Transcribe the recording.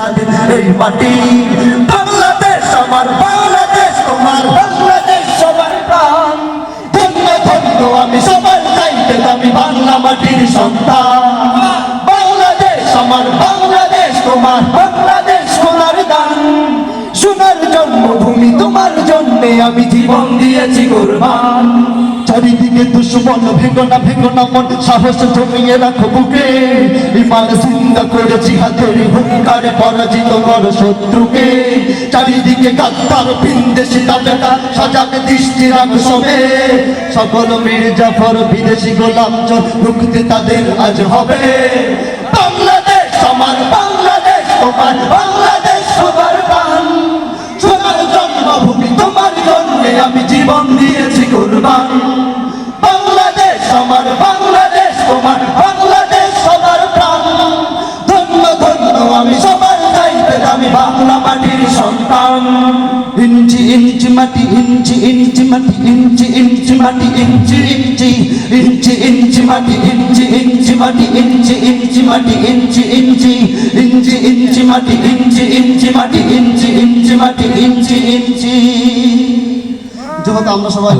স্বাধীন এই মাটি। বাংলাদেশ আমার, বাংলাদেশ তোমার, বাংলাদেশ সবার প্রাণ। ধন্য ধন্য, আমি সবার চাইতে আমি বাংলা মাটির সন্তান। বাংলাদেশ আমার, বাংলাদেশ তোমার, বাংলাদেশ সোনার দান। সোনার জন্মভূমি তোমার জন্যে আমি জীবন দিয়েছি কোরবান। চারিদিকে দুশ্মন ভেঙো না মন, সাহস জমিয়ে রাখো বুকে। ইমান চিন্তা করেছি হাতের হুঙ্কারে পরাজিত কর শত্রুকে। চারিদিকে গাদ্দার বিন্দেশি তাবেটা সাজাবে দৃষ্টি রাখ সবে। সকল মীর জাফর বিদেশি গোলাম রুখতে তাদের আজ হবে। বাংলাদেশ আমার বাংলাদেশ তোমার, বাংলাদেশ সবার প্রাণ। সোনার জন্মভূমি তোমার জন্যে আমি জীবন দিয়েছি কোরবান। আমার বাংলাদেশ, তোমার বাংলাদেশ, সবার প্রাণ। ধন্য ধন্য, আমি সবার চাইতে আমি বাংলা মাটির সন্তান। ইঞ্চি ইঞ্চি মাটি, ইঞ্চি ইঞ্চি মাটি, ইঞ্চি ইঞ্চি মাটি, ইঞ্চি ইঞ্চি ইঞ্চি ইঞ্চি মাটি, ইঞ্চি ইঞ্চি মাটি, ইঞ্চি ইঞ্চি মাটি, ইঞ্চি ইঞ্চি ইঞ্চি ইঞ্চি মাটি, ইঞ্চি ইঞ্চি মাটি, ইঞ্চি ইঞ্চি মাটি, ইঞ্চি ইঞ্চি। যেহেতু আমরা সবাই